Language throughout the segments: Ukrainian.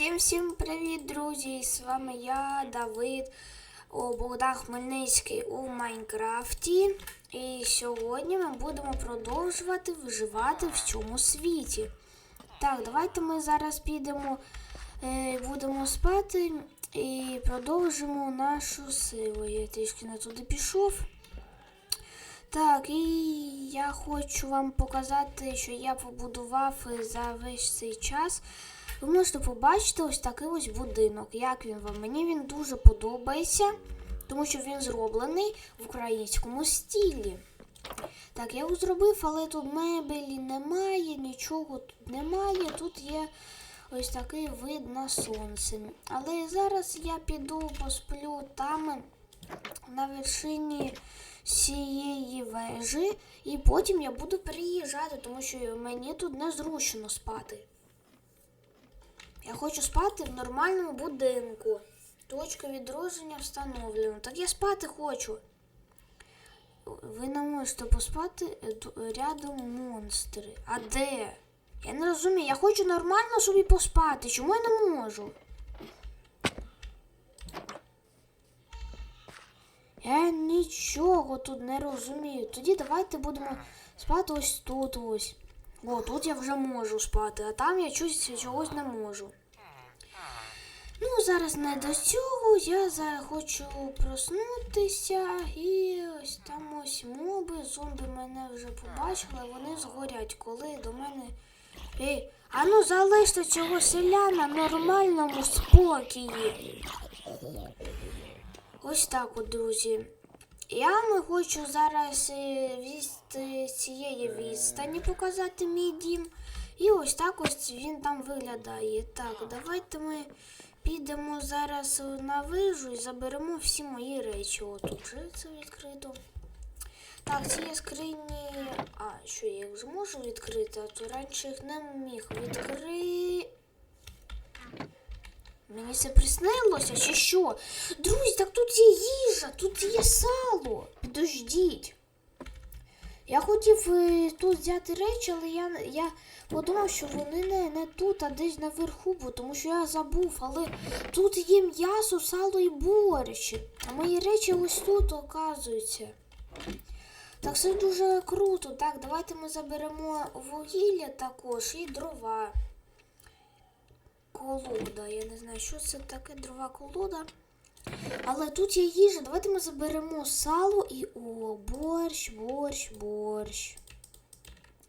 Всім всім привіт, друзі! З вами я, Давид, Богдан Хмельницький у Майнкрафті. І сьогодні ми будемо продовжувати виживати в цьому світі. Так, давайте ми зараз підемо, е, будемо спати і продовжимо нашу силу. Я трішки не туди пішов. Так, і я хочу вам показати, що я побудував за весь цей час. Ви можете побачити ось такий ось будинок. Як він вам? Мені він дуже подобається, тому що він зроблений в українському стілі. Так, я його зробив, але тут мебелі немає, нічого тут немає. Тут є ось такий вид на сонце. Але зараз я піду посплю там на вершині цієї вежі, і потім я буду переїжджати, тому що мені тут незручно спати. Я хочу спати в нормальному будинку. Точка відродження встановлена. Так я спати хочу. Ви не можете поспати е, рядом монстри. А де? Я не розумію. Я хочу нормально собі поспати. Чому я не можу? Я нічого тут не розумію. Тоді давайте будемо спати ось тут ось. О, тут я вже можу спати, а там я чогось, чогось не можу. Ну, зараз не до цього. Я зараз хочу проснутися і ось там ось моби, зомби мене вже побачили, вони згорять, коли до мене. Ей, а ну залиште цього селяна в нормальному спокої. Ось так от, друзі. Я не хочу зараз е, від е, цієї відстані показати мій дім. І ось так ось він там виглядає. Так, давайте ми підемо зараз на вижу і заберемо всі мої речі. О, тут вже це відкрито. Так, ці скрині. А, що я їх зможу відкрити, а то раніше їх не міг відкрити. Мені це приснилося чи що? Друзі, так тут є їжа, тут є сало. Підождіть. Я хотів е, тут взяти речі, але я, я подумав, що вони не, не тут, а десь наверху, бо тому що я забув, але тут є м'ясо, сало і борщ. А мої речі ось тут оказуються. Так все дуже круто. Так, давайте ми заберемо вугілля також і дрова колода. Я не знаю, що це таке дрова колода. Але тут є їжа. Давайте ми заберемо сало і о, борщ, борщ, борщ.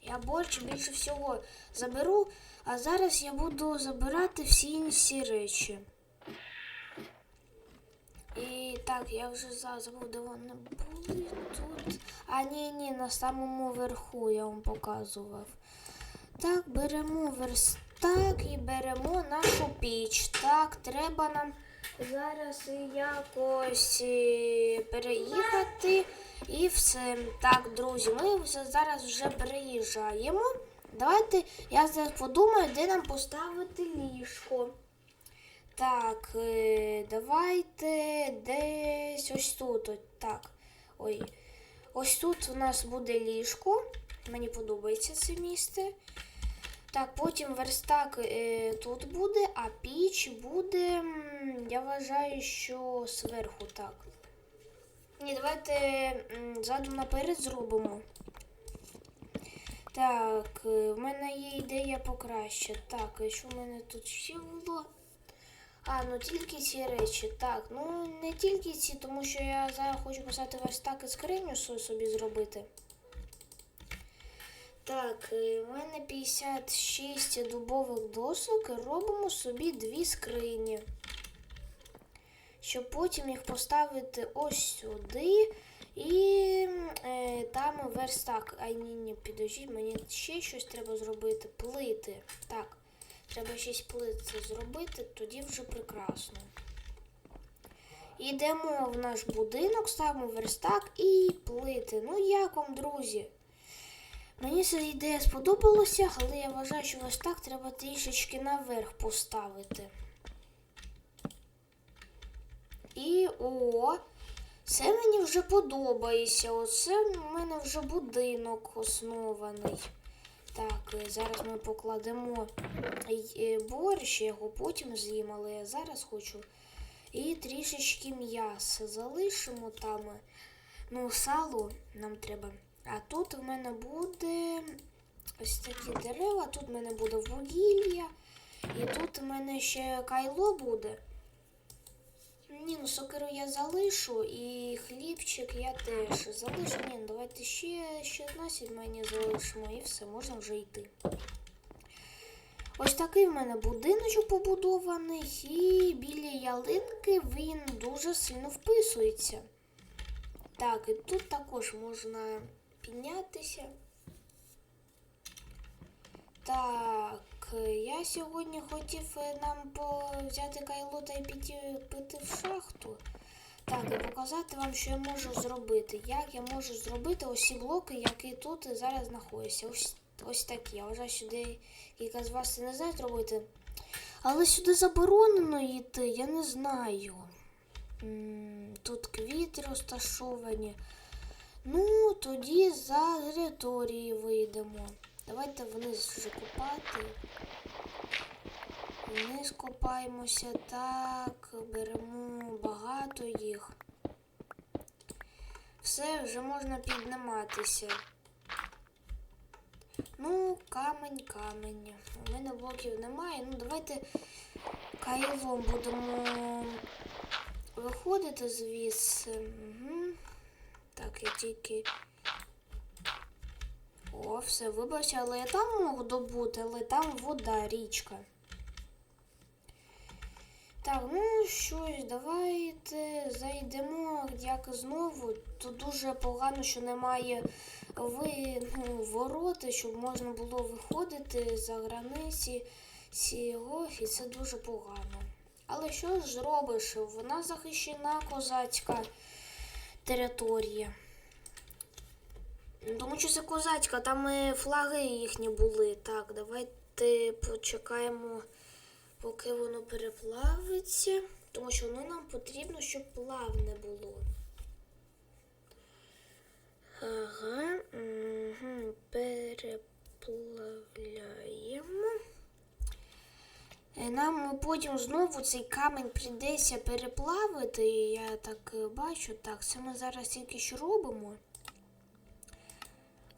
Я борщ більше всього заберу, а зараз я буду забирати всі інші речі. І так, я вже за- забув, де вони були тут. А ні, ні, на самому верху я вам показував. Так, беремо верстак і беремо нашу піч. Так, треба нам зараз якось е, переїхати і все. Так, друзі, ми зараз вже переїжджаємо. Давайте я зараз подумаю, де нам поставити ліжко. Так, е, давайте десь ось тут. от Так. Ой. Ось тут у нас буде ліжко. Мені подобається це місце. Так, потім верстак е, тут буде, а піч буде, я вважаю, що зверху так. Ні, давайте задом наперед зробимо. Так, е, в мене є ідея покраще. Так, що в мене тут ще було? А, ну тільки ці речі. Так, ну не тільки ці, тому що я зараз хочу поставити верстак і скриню собі зробити. Так, е, в мене 56 дубових досок і робимо собі дві скрині. Щоб потім їх поставити ось сюди і е, там верстак. Ай, ні, ні, підождіть, мені ще щось треба зробити. Плити. Так, треба шість плит це зробити, тоді вже прекрасно. Йдемо в наш будинок, ставимо верстак і плити. Ну як вам, друзі? Мені ця ідея сподобалася, але я вважаю, що ось так треба трішечки наверх поставити. І о, це мені вже подобається. Оце в мене вже будинок оснований. Так, е, зараз ми покладемо е, борщ, я його потім з'їм, але я зараз хочу. І трішечки м'яса залишимо там. е, Ну, сало нам треба. А тут в мене буде ось такі дерева, тут в мене буде вугілля. І тут в мене ще кайло буде. Ні, ну сокиру я залишу і хлібчик я теж залишу. Ні, ну, давайте ще 16 мені залишимо і все, можна вже йти. Ось такий в мене будиночок побудований, і біля ялинки він дуже сильно вписується. Так, і тут також можна піднятися. Так, я сьогодні хотів е, нам взяти кайло та й піти піти в шахту. Так, і показати вам, що я можу зробити. Як я можу зробити ось ці блоки, які тут зараз знаходяться. Ось, ось такі. Я вважаю, сюди кілька з вас не знають робити. Але сюди заборонено йти, я не знаю. Тут квіти розташовані. Ну, тоді за території вийдемо. Давайте вниз вже копати. Вниз копаємося так, беремо багато їх. Все, вже можна підніматися. Ну, камень, камень. У мене блоків немає. Ну, давайте кайлом будемо виходити звідси. Угу. Так, я тільки. О, все, вибачте, але я там можу добути, але там вода, річка. Так, ну щось, давайте зайдемо як знову. Тут дуже погано, що немає ви, ну, вороти, щоб можна було виходити за границі цього, і це дуже погано. Але що ж зробиш? Вона захищена козацька територія. Тому що це козацька, там і флаги їхні були. Так, давайте почекаємо, поки воно переплавиться. Тому що воно нам потрібно, щоб плавне було. Ага, угу, переплавляємо. Е, Нам потім знову цей камінь прийдеться переплавити. Я так е, бачу. Так, це ми зараз тільки що робимо.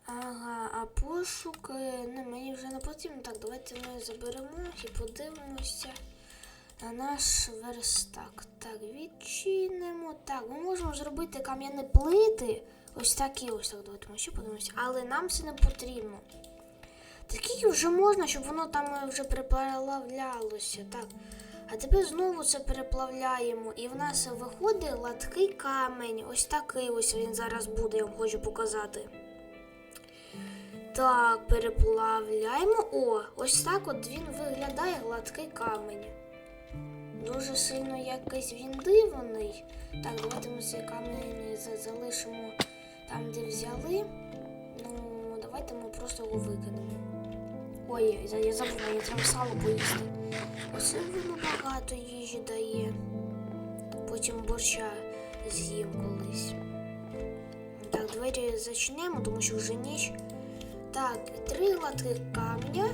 Ага, а пошук не, мені вже не потрібно. Так, давайте ми заберемо і подивимося на наш верстак. Так, відчинимо. Так, ми можемо зробити кам'яні плити. Ось такі ось так. Давайте ми ще подивимося. Але нам це не потрібно. Такі вже можна, щоб воно там вже переплавлялося. Так. А тепер знову це переплавляємо. І в нас виходить гладкий камінь. Ось такий ось він зараз буде, я вам хочу показати. Так, переплавляємо. О, ось так от він виглядає гладкий камінь. Дуже сильно якийсь він дивний. Так, давайте ми цей камінь залишимо там, де взяли. Ну, давайте ми просто його викинемо. Ой, я, забула, я треба сало поїсти. Оце воно багато їжі дає. Потім борща з'їм колись. Так, двері зачинемо, тому що вже ніч. Так, три гладких камня.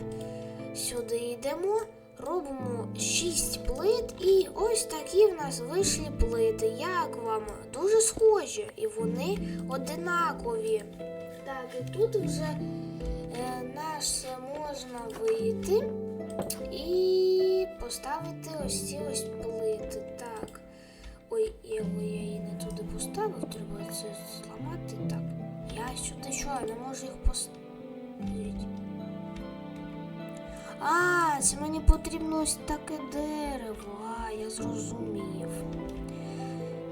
Сюди йдемо, робимо шість плит, і ось такі в нас вийшли плити. Як вам? Дуже схожі, і вони одинакові. Так, і тут вже можна вийти і поставити ось ці ось плити. Так. Ой, я, її не туди поставив, треба це зламати. Так. Я сюди що, не можу їх поставити. А, це мені потрібно ось таке дерево. А, я зрозумів.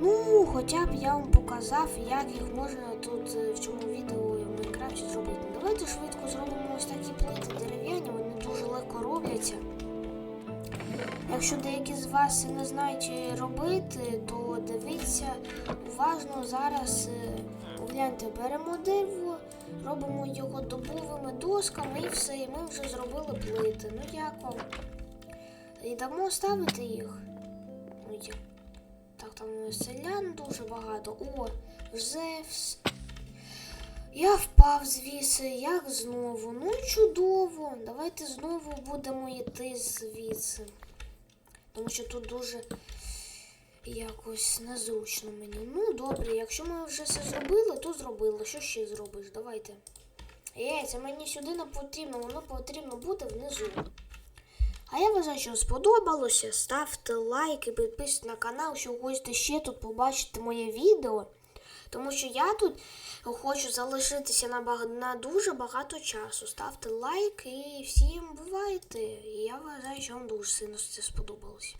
Ну, хоча б я вам показав, як їх можна тут е, в цьому відео в Майнкрафті зробити. Давайте швидко зробимо ось такі плити дерев'яні, вони дуже легко робляться. Якщо деякі з вас не знають робити, то дивіться уважно зараз. е, Гляньте, беремо дерево, робимо його добовими досками і все, і ми вже зробили плити. Ну як вам? Йдемо ставити їх. Ой. Так, там селян дуже багато. О, вже Я впав звідси, як знову. Ну чудово. Давайте знову будемо йти звідси. Тому що тут дуже якось незручно мені. Ну, добре, якщо ми вже все зробили, то зробили. Що ще зробиш? Давайте. Е, це мені сюди не потрібно, воно потрібно бути внизу. А я вважаю, що сподобалося. Ставте лайк і підписуйтесь на канал, що хочете ще тут побачити моє відео. Тому що я тут хочу залишитися на, баг... на дуже багато часу. Ставте лайк і всім бувайте. І я вважаю, що вам дуже сильно це сподобалось.